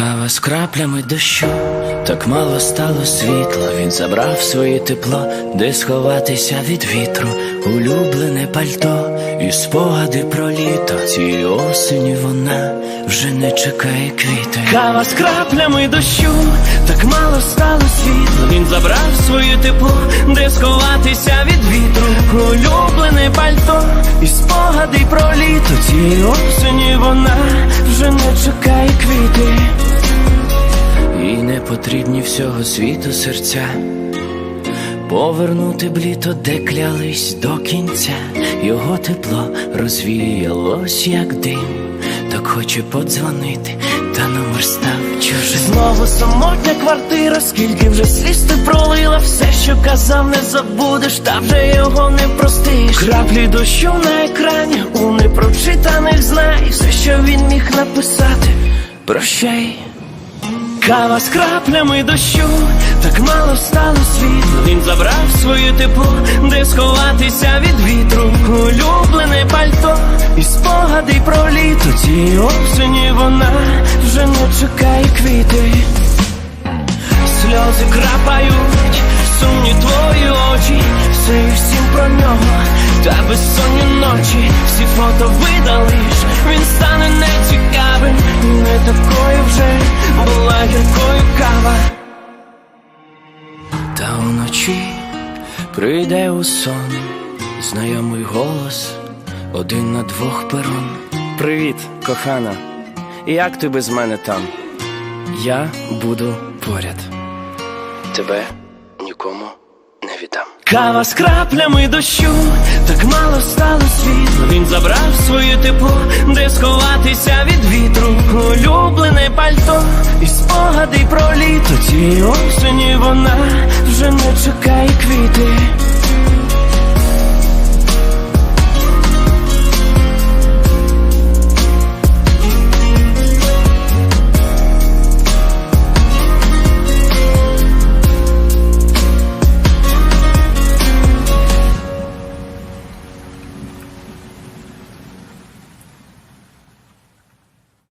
Кава з краплями дощу, так мало стало світла. Він забрав своє тепло, де сховатися від вітру, улюблене пальто і спогади про літо. Цієї осені вона вже не чекає квіти. Кава з краплями дощу, так мало стало світла. Він забрав своє тепло, де сховатися від вітру, улюблене пальто і спогади про літо. Цієї осені вона вже не чекає квіти. І всього світу серця. Повернути б літо, де клялись до кінця, його тепло розвіялось, як дим, так хоче подзвонити, та номер став чужим. Знову самотня квартира, скільки вже сліз ти пролила, все, що казав, не забудеш, та вже його не простиш. Краплі дощу на екрані, у непрочитаних знай, все, що він міг написати. Прощай. Кава з краплями дощу, так мало стало світла. Він забрав своє тепло, де сховатися від вітру. Улюблене пальто і спогади про літо. Цієї осені вона вже не чекає квіти. Сльози крапають, сумні твої очі, все і всім про нього, та безсонні ночі, всі фото видалиш, він стане уночі прийде у сон, знайомий голос, один на двох перон. Привіт, кохана. Як ти без мене там? Я буду поряд. Тебе нікому не віддам. Кава з краплями дощу, так мало стало світла. Він забрав своє тепло, де сховатися від вітру. Улюблене пальто Цій осені вона вже не чекає квіти.